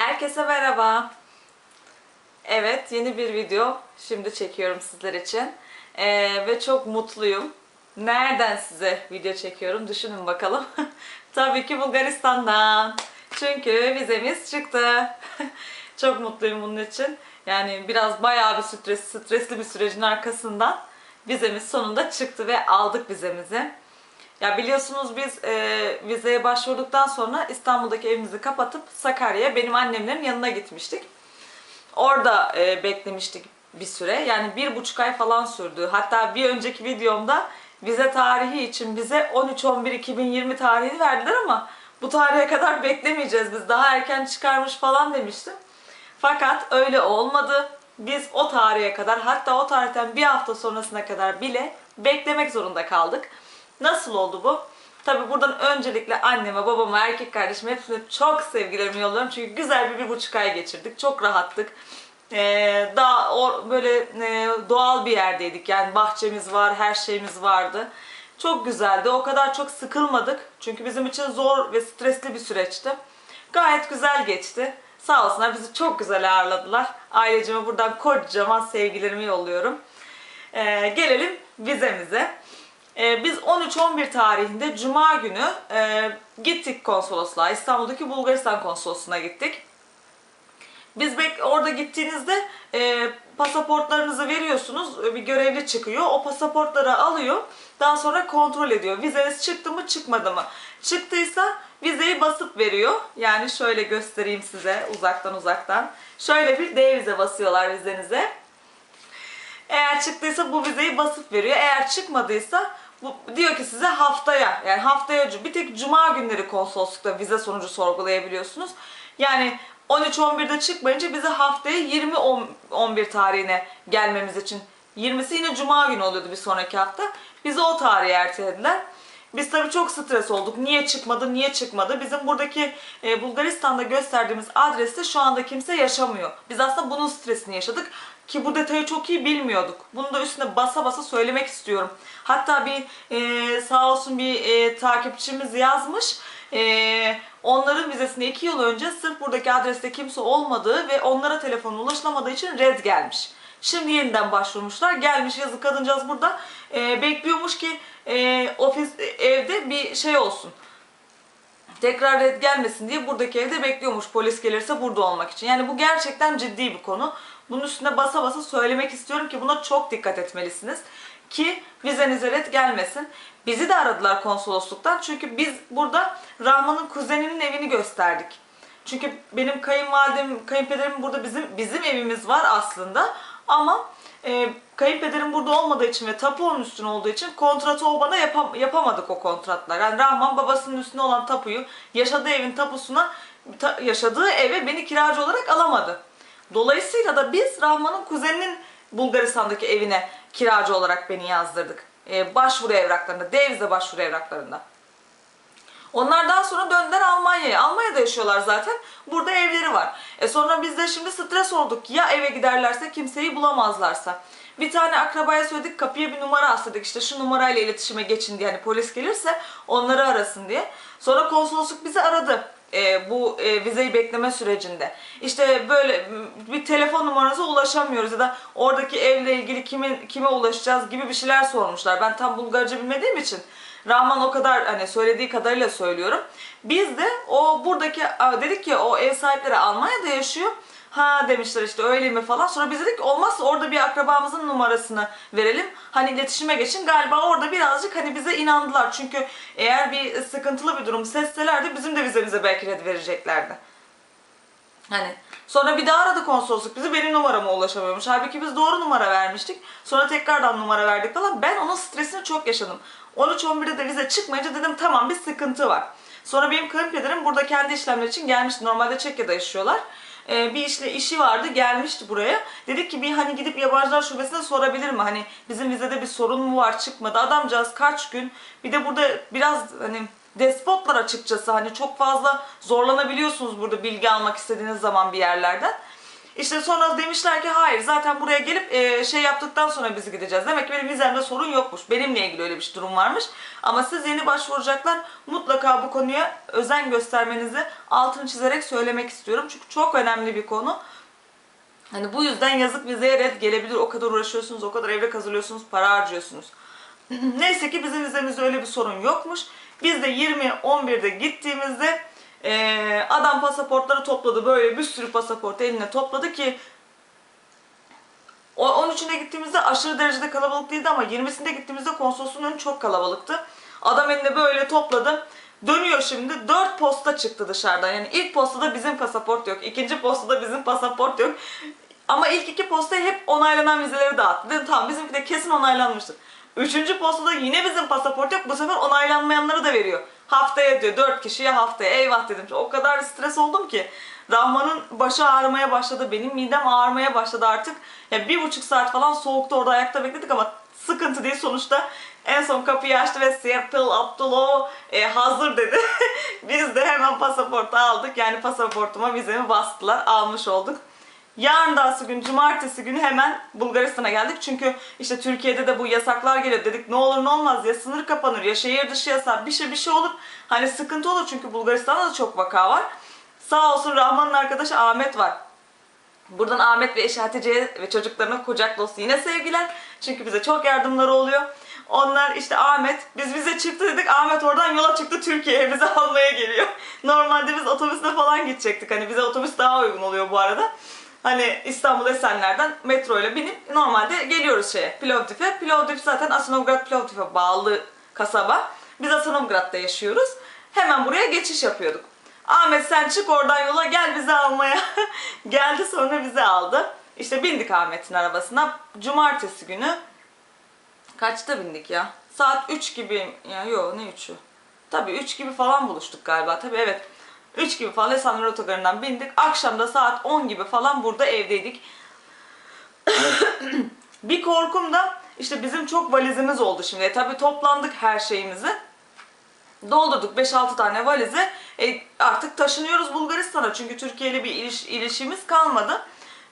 Herkese merhaba. Evet, yeni bir video şimdi çekiyorum sizler için. Ee, ve çok mutluyum. Nereden size video çekiyorum? Düşünün bakalım. Tabii ki Bulgaristan'dan. Çünkü vizemiz çıktı. çok mutluyum bunun için. Yani biraz bayağı bir stres, stresli bir sürecin arkasından vizemiz sonunda çıktı ve aldık vizemizi. Ya biliyorsunuz biz e, vizeye başvurduktan sonra İstanbul'daki evimizi kapatıp Sakarya'ya benim annemlerin yanına gitmiştik. Orada e, beklemiştik bir süre. Yani bir buçuk ay falan sürdü. Hatta bir önceki videomda vize tarihi için bize 13-11-2020 tarihini verdiler ama bu tarihe kadar beklemeyeceğiz biz. Daha erken çıkarmış falan demiştim. Fakat öyle olmadı. Biz o tarihe kadar hatta o tarihten bir hafta sonrasına kadar bile beklemek zorunda kaldık. Nasıl oldu bu? Tabi buradan öncelikle anneme, babama, erkek kardeşime hepsine çok sevgilerimi yolluyorum. Çünkü güzel bir, bir buçuk ay geçirdik. Çok rahattık. Ee, daha o, böyle e, doğal bir yerdeydik. Yani bahçemiz var, her şeyimiz vardı. Çok güzeldi. O kadar çok sıkılmadık. Çünkü bizim için zor ve stresli bir süreçti. Gayet güzel geçti. Sağ olsunlar bizi çok güzel ağırladılar. Ailecime buradan kocaman sevgilerimi yolluyorum. Ee, gelelim vizemize. Ee, biz 13-11 tarihinde Cuma günü e, gittik konsolosluğa. İstanbul'daki Bulgaristan konsolosluğuna gittik. Biz orada gittiğinizde e, pasaportlarınızı veriyorsunuz. e, Bir görevli çıkıyor. O pasaportları alıyor. Daha sonra kontrol ediyor. Vizeniz çıktı mı çıkmadı mı? Çıktıysa vizeyi basıp veriyor. Yani şöyle göstereyim size uzaktan uzaktan. Şöyle bir D vize basıyorlar vizenize. Eğer çıktıysa bu vizeyi basıp veriyor. Eğer çıkmadıysa diyor ki size haftaya yani haftaya bir tek cuma günleri konsoloslukta vize sonucu sorgulayabiliyorsunuz. Yani 13-11'de çıkmayınca bize haftaya 20-11 tarihine gelmemiz için 20'si yine cuma günü oluyordu bir sonraki hafta. Bizi o tarihe ertelediler. Biz tabii çok stres olduk. Niye çıkmadı, niye çıkmadı? Bizim buradaki e, Bulgaristan'da gösterdiğimiz adreste şu anda kimse yaşamıyor. Biz aslında bunun stresini yaşadık. Ki bu detayı çok iyi bilmiyorduk. Bunu da üstüne basa basa söylemek istiyorum. Hatta bir e, sağ olsun bir e, takipçimiz yazmış. E, onların vizesine iki yıl önce sırf buradaki adreste kimse olmadığı ve onlara telefon ulaşılamadığı için red gelmiş. Şimdi yeniden başvurmuşlar. Gelmiş yazık kadıncağız burada e, bekliyormuş ki e, ofis evde bir şey olsun. Tekrar red gelmesin diye buradaki evde bekliyormuş polis gelirse burada olmak için. Yani bu gerçekten ciddi bir konu. Bunun üstüne basa basa söylemek istiyorum ki buna çok dikkat etmelisiniz. Ki vizenize red gelmesin. Bizi de aradılar konsolosluktan. Çünkü biz burada Rahman'ın kuzeninin evini gösterdik. Çünkü benim kayınvalidem, kayınpederim burada bizim bizim evimiz var aslında. Ama e, kayınpederim burada olmadığı için ve tapu onun üstüne olduğu için kontratı o bana yapam- yapamadık o kontratlar. Yani Rahman babasının üstüne olan tapuyu yaşadığı evin tapusuna ta- yaşadığı eve beni kiracı olarak alamadı. Dolayısıyla da biz Rahman'ın kuzeninin Bulgaristan'daki evine kiracı olarak beni yazdırdık. E, başvuru evraklarında, devize başvuru evraklarında. Onlar daha sonra döndüler Almanya'ya. Almanya'da yaşıyorlar zaten. Burada evleri var. E sonra biz de şimdi stres olduk. Ya eve giderlerse kimseyi bulamazlarsa. Bir tane akrabaya söyledik kapıya bir numara astırdık. İşte şu numarayla iletişime geçin diye. Hani polis gelirse onları arasın diye. Sonra konsolosluk bizi aradı. E, bu e, vizeyi bekleme sürecinde. İşte böyle bir telefon numaranıza ulaşamıyoruz ya da oradaki evle ilgili kime, kime ulaşacağız gibi bir şeyler sormuşlar. Ben tam Bulgarca bilmediğim için Rahman o kadar hani söylediği kadarıyla söylüyorum. Biz de o buradaki dedik ki o ev sahipleri Almanya'da yaşıyor. Ha demişler işte öyle mi falan. Sonra biz dedik ki olmazsa orada bir akrabamızın numarasını verelim. Hani iletişime geçin. Galiba orada birazcık hani bize inandılar. Çünkü eğer bir sıkıntılı bir durum sesselerdi bizim de vizemize belki red vereceklerdi. Hani sonra bir daha aradı konsolosluk bizi benim numarama ulaşamıyormuş. Halbuki biz doğru numara vermiştik. Sonra tekrardan numara verdik falan. Ben onun stresini çok yaşadım. 13-11'de de vize çıkmayınca dedim tamam bir sıkıntı var. Sonra benim kayınpederim burada kendi işlemler için gelmişti. Normalde Çekya'da yaşıyorlar. Ee, bir işle işi vardı gelmişti buraya. Dedik ki bir hani gidip yabancılar şubesine sorabilir mi? Hani bizim vizede bir sorun mu var çıkmadı. Adamcağız kaç gün. Bir de burada biraz hani despotlar açıkçası hani çok fazla zorlanabiliyorsunuz burada bilgi almak istediğiniz zaman bir yerlerden. İşte sonra demişler ki hayır zaten buraya gelip e, şey yaptıktan sonra biz gideceğiz. Demek ki benim vizemde sorun yokmuş. Benimle ilgili öyle bir durum varmış. Ama siz yeni başvuracaklar mutlaka bu konuya özen göstermenizi altını çizerek söylemek istiyorum. Çünkü çok önemli bir konu. Hani bu yüzden yazık vizeye red gelebilir. O kadar uğraşıyorsunuz, o kadar evrak hazırlıyorsunuz, para harcıyorsunuz. Neyse ki bizim vizemizde öyle bir sorun yokmuş. Biz de 20-11'de gittiğimizde eee, adam pasaportları topladı. Böyle bir sürü pasaport eline topladı ki o 13'üne gittiğimizde aşırı derecede kalabalık değildi ama 20'sinde gittiğimizde konsolosluğun önü çok kalabalıktı. Adam elinde böyle topladı. Dönüyor şimdi. 4 posta çıktı dışarıdan. Yani ilk postada bizim pasaport yok. ikinci postada bizim pasaport yok. Ama ilk iki postaya hep onaylanan vizeleri dağıttı. Dedim tamam bizimki de kesin onaylanmıştır. Üçüncü postada yine bizim pasaport yok. Bu sefer onaylanmayanları da veriyor. Haftaya diyor. Dört kişiye haftaya. Eyvah dedim. O kadar stres oldum ki. Rahman'ın başı ağrımaya başladı. Benim midem ağrımaya başladı artık. Ya bir buçuk saat falan soğukta orada ayakta bekledik ama sıkıntı değil sonuçta. En son kapıyı açtı ve Serpil Abdullah e, hazır dedi. Biz de hemen pasaportu aldık. Yani pasaportuma vizemi bastılar. Almış olduk. Yarın da gün cumartesi günü hemen Bulgaristan'a geldik. Çünkü işte Türkiye'de de bu yasaklar geliyor. Dedik ne olur ne olmaz ya sınır kapanır ya şehir dışı yasak bir şey bir şey olur. Hani sıkıntı olur çünkü Bulgaristan'da da çok vaka var. Sağ olsun Rahman'ın arkadaşı Ahmet var. Buradan Ahmet ve eşi Hatice'ye ve çocuklarına kucak dolusu yine sevgiler. Çünkü bize çok yardımları oluyor. Onlar işte Ahmet, biz bize çıktı dedik. Ahmet oradan yola çıktı Türkiye'ye bizi almaya geliyor. Normalde biz otobüsle falan gidecektik. Hani bize otobüs daha uygun oluyor bu arada. Hani İstanbul Esenler'den metro ile binip normalde geliyoruz şeye Plovdiv'e. Plovdiv zaten Asinovgrad Plovdiv'e bağlı kasaba. Biz Asinovgrad'da yaşıyoruz. Hemen buraya geçiş yapıyorduk. Ahmet sen çık oradan yola gel bizi almaya. Geldi sonra bizi aldı. İşte bindik Ahmet'in arabasına. Cumartesi günü kaçta bindik ya? Saat 3 gibi ya yok ne 3'ü? Tabii 3 gibi falan buluştuk galiba. Tabii evet. 3 gibi falan Esenler Otogarı'ndan bindik. Akşam da saat 10 gibi falan burada evdeydik. bir korkum da işte bizim çok valizimiz oldu şimdi. E, tabii toplandık her şeyimizi. Doldurduk 5-6 tane valizi. E, artık taşınıyoruz Bulgaristan'a. Çünkü Türkiye ile bir iliş, ilişkimiz kalmadı.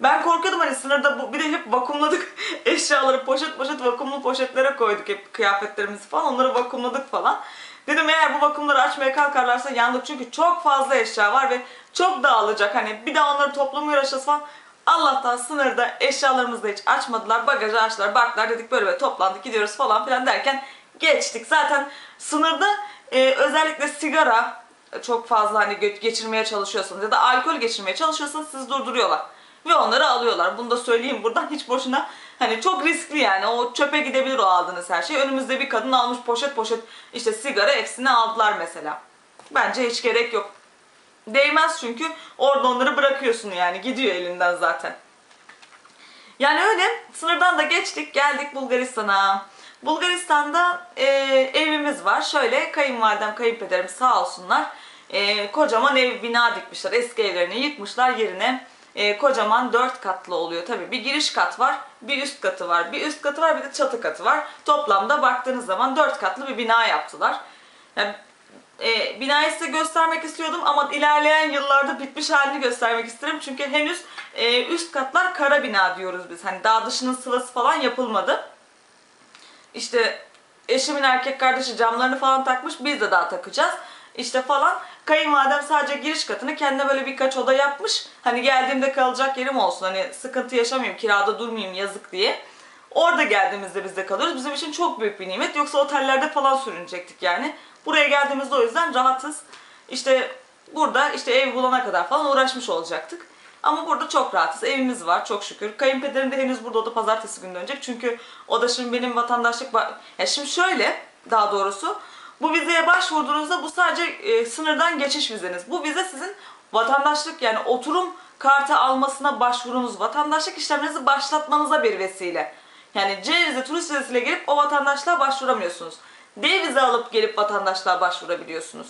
Ben korkuyordum hani sınırda bu, bir de hep vakumladık eşyaları poşet poşet vakumlu poşetlere koyduk hep kıyafetlerimizi falan onları vakumladık falan. Dedim eğer bu vakumları açmaya kalkarlarsa yandık çünkü çok fazla eşya var ve çok dağılacak hani bir daha onları toplamaya uğraşacağız falan. Allah'tan sınırda eşyalarımızı da hiç açmadılar bagajı açtılar baktılar dedik böyle böyle toplandık gidiyoruz falan filan derken geçtik. Zaten sınırda e, özellikle sigara çok fazla hani geçirmeye çalışıyorsanız ya da alkol geçirmeye çalışıyorsanız sizi durduruyorlar. Ve onları alıyorlar. Bunu da söyleyeyim buradan hiç boşuna. Hani çok riskli yani. O çöpe gidebilir o aldığınız her şey. Önümüzde bir kadın almış poşet poşet işte sigara hepsini aldılar mesela. Bence hiç gerek yok. Değmez çünkü orada onları bırakıyorsun yani. Gidiyor elinden zaten. Yani öyle sınırdan da geçtik geldik Bulgaristan'a. Bulgaristan'da e, evimiz var. Şöyle kayınvalidem, kayınpederim sağ olsunlar. E, kocaman ev bina dikmişler. Eski evlerini yıkmışlar yerine. E, kocaman dört katlı oluyor. Tabii bir giriş kat var, bir üst katı var. Bir üst katı var, bir de çatı katı var. Toplamda baktığınız zaman dört katlı bir bina yaptılar. Yani e, binayı size göstermek istiyordum ama ilerleyen yıllarda bitmiş halini göstermek isterim. Çünkü henüz e, üst katlar kara bina diyoruz biz. Hani daha dışının sıvası falan yapılmadı. İşte eşimin erkek kardeşi camlarını falan takmış. Biz de daha takacağız. İşte falan. Kayınvalidem sadece giriş katını kendine böyle birkaç oda yapmış. Hani geldiğimde kalacak yerim olsun. Hani sıkıntı yaşamayayım, kirada durmayayım yazık diye. Orada geldiğimizde biz de kalıyoruz. Bizim için çok büyük bir nimet. Yoksa otellerde falan sürünecektik yani. Buraya geldiğimizde o yüzden rahatız. İşte burada işte ev bulana kadar falan uğraşmış olacaktık. Ama burada çok rahatız. Evimiz var çok şükür. Kayınpederim de henüz burada o da pazartesi günü dönecek. Çünkü o da şimdi benim vatandaşlık... Ya şimdi şöyle daha doğrusu bu vizeye başvurduğunuzda bu sadece e, sınırdan geçiş vizeniz. Bu vize sizin vatandaşlık yani oturum kartı almasına başvurunuz, vatandaşlık işlemlerinizi başlatmanıza bir vesile. Yani C vize turist vizesiyle gelip o vatandaşlığa başvuramıyorsunuz. D vize alıp gelip vatandaşlığa başvurabiliyorsunuz.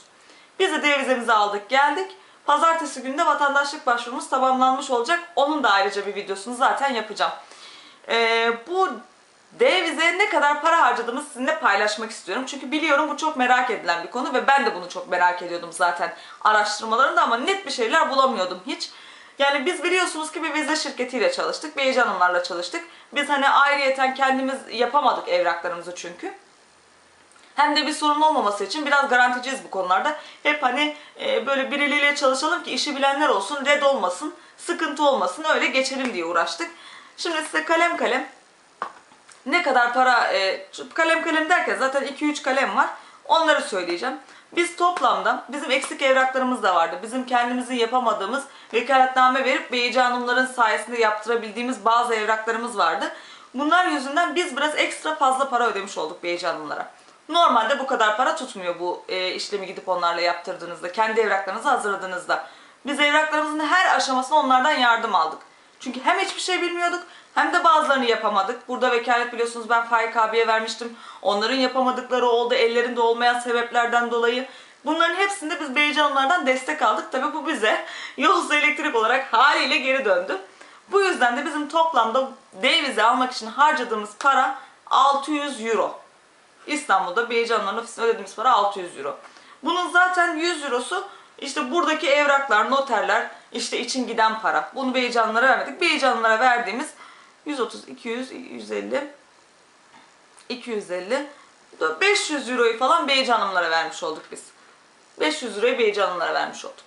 Biz de D vizemizi aldık geldik. Pazartesi günde vatandaşlık başvurumuz tamamlanmış olacak. Onun da ayrıca bir videosunu zaten yapacağım. Ee, bu D vizeye ne kadar para harcadığımı sizinle paylaşmak istiyorum. Çünkü biliyorum bu çok merak edilen bir konu ve ben de bunu çok merak ediyordum zaten araştırmalarında ama net bir şeyler bulamıyordum hiç. Yani biz biliyorsunuz ki bir vize şirketiyle çalıştık. Beyci Hanımlarla çalıştık. Biz hani ayrıyeten kendimiz yapamadık evraklarımızı çünkü. Hem de bir sorun olmaması için biraz garanticiyiz bu konularda. Hep hani e, böyle birileriyle çalışalım ki işi bilenler olsun, red olmasın, sıkıntı olmasın, öyle geçelim diye uğraştık. Şimdi size kalem kalem ne kadar para, e, kalem kalem derken zaten 2-3 kalem var. Onları söyleyeceğim. Biz toplamda, bizim eksik evraklarımız da vardı. Bizim kendimizin yapamadığımız vekaletname verip Beyci Hanımların sayesinde yaptırabildiğimiz bazı evraklarımız vardı. Bunlar yüzünden biz biraz ekstra fazla para ödemiş olduk Beyci Hanımlara. Normalde bu kadar para tutmuyor bu e, işlemi gidip onlarla yaptırdığınızda, kendi evraklarınızı hazırladığınızda. Biz evraklarımızın her aşamasında onlardan yardım aldık. Çünkü hem hiçbir şey bilmiyorduk hem de bazılarını yapamadık. Burada vekalet biliyorsunuz ben Faik abiye vermiştim. Onların yapamadıkları oldu ellerinde olmayan sebeplerden dolayı. Bunların hepsinde biz Beyci Hanımlardan destek aldık. Tabi bu bize Yolsa Elektrik olarak haliyle geri döndü. Bu yüzden de bizim toplamda D vize almak için harcadığımız para 600 euro. İstanbul'da Beyci Hanımların ofisine ödediğimiz para 600 euro. Bunun zaten 100 eurosu işte buradaki evraklar, noterler, işte için giden para. Bunu Beycanlara vermedik. Beycanlara verdiğimiz 130, 200, 150, 250, 500 euroyu falan Beycanımlara vermiş olduk biz. 500 lirayı Beycanımlara vermiş olduk.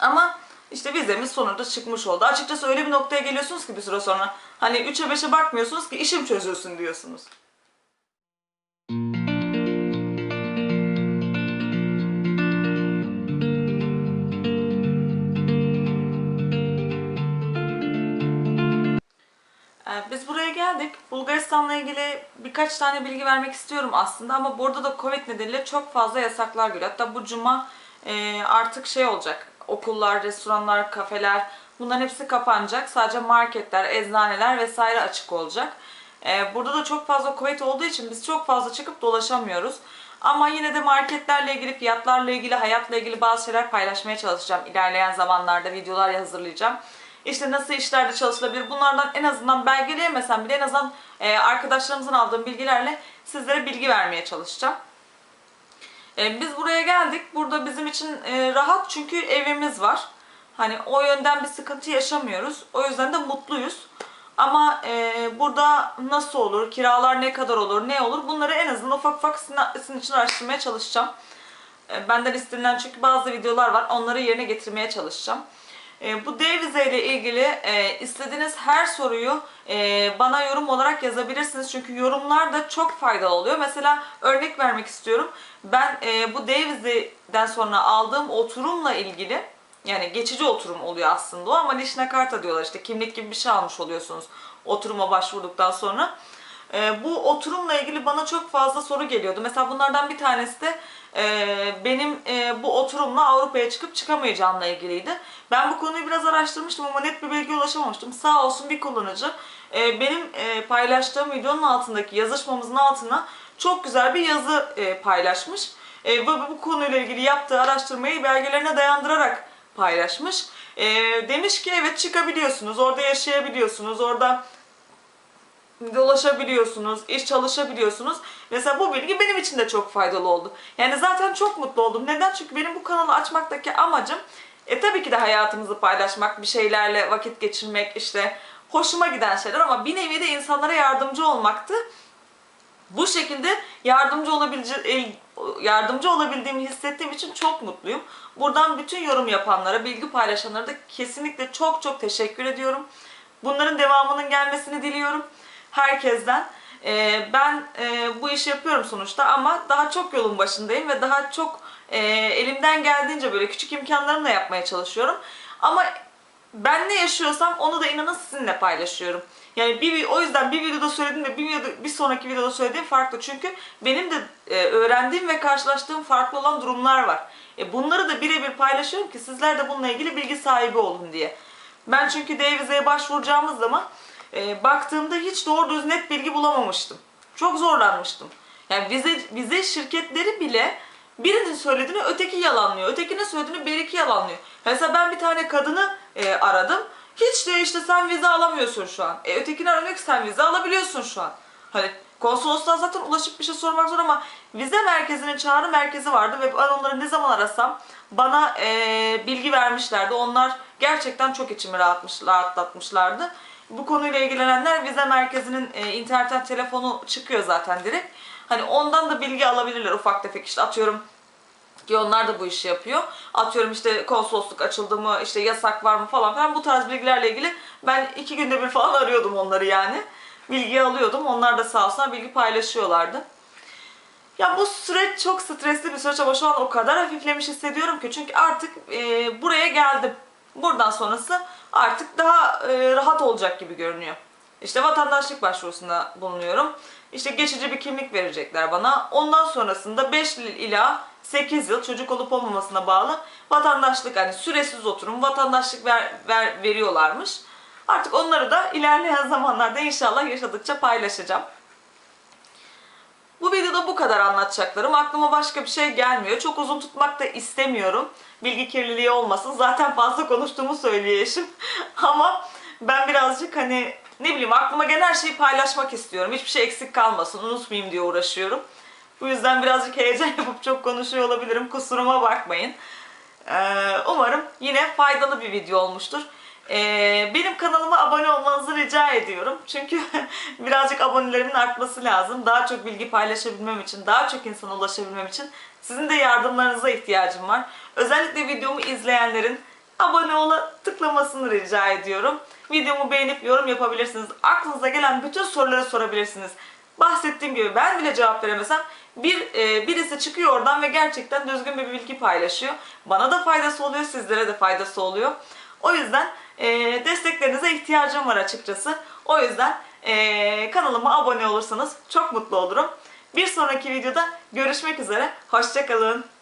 Ama işte vizemiz sonunda çıkmış oldu. Açıkçası öyle bir noktaya geliyorsunuz ki bir süre sonra hani 3'e 5'e bakmıyorsunuz ki işim çözülsün diyorsunuz. Ee, Biz buraya geldik. Bulgaristan'la ilgili birkaç tane bilgi vermek istiyorum aslında ama burada da Covid nedeniyle çok fazla yasaklar geliyor. Hatta bu cuma e, artık şey olacak. Okullar, restoranlar, kafeler bunların hepsi kapanacak. Sadece marketler, eczaneler vesaire açık olacak. E, Burada da çok fazla Covid olduğu için biz çok fazla çıkıp dolaşamıyoruz. Ama yine de marketlerle ilgili, fiyatlarla ilgili, hayatla ilgili bazı şeyler paylaşmaya çalışacağım. İlerleyen zamanlarda videolar hazırlayacağım. İşte nasıl işlerde çalışılabilir bunlardan en azından belgeleyemesem bile en azından e, arkadaşlarımızın aldığım bilgilerle sizlere bilgi vermeye çalışacağım. E, biz buraya geldik. Burada bizim için e, rahat çünkü evimiz var. Hani o yönden bir sıkıntı yaşamıyoruz. O yüzden de mutluyuz. Ama e, burada nasıl olur, kiralar ne kadar olur, ne olur bunları en azından ufak ufak sizin, için araştırmaya çalışacağım. E, benden istenilen çünkü bazı videolar var. Onları yerine getirmeye çalışacağım. E, bu D vize ile ilgili e, istediğiniz her soruyu e, bana yorum olarak yazabilirsiniz. Çünkü yorumlar da çok faydalı oluyor. Mesela örnek vermek istiyorum. Ben e, bu D vizeden sonra aldığım oturumla ilgili yani geçici oturum oluyor aslında o ama Lişne Karta diyorlar işte kimlik gibi bir şey almış oluyorsunuz oturuma başvurduktan sonra. E, bu oturumla ilgili bana çok fazla soru geliyordu. Mesela bunlardan bir tanesi de e, benim e, bu oturumla Avrupa'ya çıkıp çıkamayacağımla ilgiliydi. Ben bu konuyu biraz araştırmıştım ama net bir bilgiye ulaşamamıştım. Sağ olsun bir kullanıcı e, benim paylaştığım videonun altındaki yazışmamızın altına çok güzel bir yazı paylaşmış. Ve bu konuyla ilgili yaptığı araştırmayı belgelerine dayandırarak paylaşmış. Demiş ki evet çıkabiliyorsunuz, orada yaşayabiliyorsunuz, orada dolaşabiliyorsunuz, iş çalışabiliyorsunuz. Mesela bu bilgi benim için de çok faydalı oldu. Yani zaten çok mutlu oldum. Neden? Çünkü benim bu kanalı açmaktaki amacım e tabii ki de hayatımızı paylaşmak, bir şeylerle vakit geçirmek, işte hoşuma giden şeyler ama bir nevi de insanlara yardımcı olmaktı. Bu şekilde yardımcı olabilece yardımcı olabildiğimi hissettiğim için çok mutluyum. Buradan bütün yorum yapanlara, bilgi paylaşanlara da kesinlikle çok çok teşekkür ediyorum. Bunların devamının gelmesini diliyorum herkesten. Ee, ben e, bu işi yapıyorum sonuçta ama daha çok yolun başındayım ve daha çok e, elimden geldiğince böyle küçük imkanlarımla yapmaya çalışıyorum. Ama ben ne yaşıyorsam onu da inanın sizinle paylaşıyorum. Yani bir o yüzden bir videoda söylediğim ve bir, videoda, bir sonraki videoda söylediğim farklı. Çünkü benim de e, öğrendiğim ve karşılaştığım farklı olan durumlar var. E, bunları da birebir paylaşıyorum ki sizler de bununla ilgili bilgi sahibi olun diye. Ben çünkü D vizeye başvuracağımız zaman e, baktığımda hiç doğru düz net bilgi bulamamıştım. Çok zorlanmıştım. Yani vize, vize şirketleri bile birinin söylediğini öteki yalanlıyor. Ötekinin söylediğini beriki yalanlıyor. Mesela ben bir tane kadını e, aradım. Hiç de işte sen vize alamıyorsun şu an. E, ötekini aramak sen vize alabiliyorsun şu an. Hani konsolosluğa zaten ulaşıp bir şey sormak zor ama vize merkezinin çağrı merkezi vardı ve ben onları ne zaman arasam bana e, bilgi vermişlerdi. Onlar gerçekten çok içimi rahatmış, rahatlatmışlardı. Bu konuyla ilgilenenler vize merkezinin e, internetten telefonu çıkıyor zaten direkt. Hani ondan da bilgi alabilirler ufak tefek işte atıyorum ki onlar da bu işi yapıyor. Atıyorum işte konsolosluk açıldı mı, işte yasak var mı falan filan bu tarz bilgilerle ilgili ben iki günde bir falan arıyordum onları yani. Bilgi alıyordum. Onlar da sağ olsunlar bilgi paylaşıyorlardı. Ya bu süreç çok stresli bir süreç ama şu an o kadar hafiflemiş hissediyorum ki çünkü artık e, buraya geldim. Buradan sonrası artık daha e, rahat olacak gibi görünüyor. İşte vatandaşlık başvurusunda bulunuyorum. İşte geçici bir kimlik verecekler bana. Ondan sonrasında 5 yıl ila 8 yıl çocuk olup olmamasına bağlı vatandaşlık hani süresiz oturum vatandaşlık ver, ver, veriyorlarmış. Artık onları da ilerleyen zamanlarda inşallah yaşadıkça paylaşacağım. Bu videoda bu kadar anlatacaklarım. Aklıma başka bir şey gelmiyor. Çok uzun tutmak da istemiyorum. Bilgi kirliliği olmasın. Zaten fazla konuştuğumu söylüyor. Ama ben birazcık hani ne bileyim aklıma gelen her şeyi paylaşmak istiyorum. Hiçbir şey eksik kalmasın, unutmayayım diye uğraşıyorum. Bu yüzden birazcık heyecan yapıp çok konuşuyor olabilirim. Kusuruma bakmayın. Ee, umarım yine faydalı bir video olmuştur. Ee, benim kanalıma abone olmanızı rica ediyorum. Çünkü birazcık abonelerimin artması lazım. Daha çok bilgi paylaşabilmem için, daha çok insana ulaşabilmem için sizin de yardımlarınıza ihtiyacım var. Özellikle videomu izleyenlerin abone ola tıklamasını rica ediyorum. Videomu beğenip yorum yapabilirsiniz. Aklınıza gelen bütün soruları sorabilirsiniz. Bahsettiğim gibi ben bile cevap veremesem bir e, birisi çıkıyor oradan ve gerçekten düzgün bir bilgi paylaşıyor. Bana da faydası oluyor, sizlere de faydası oluyor. O yüzden e, desteklerinize ihtiyacım var açıkçası. O yüzden e, kanalıma abone olursanız çok mutlu olurum. Bir sonraki videoda görüşmek üzere. Hoşçakalın.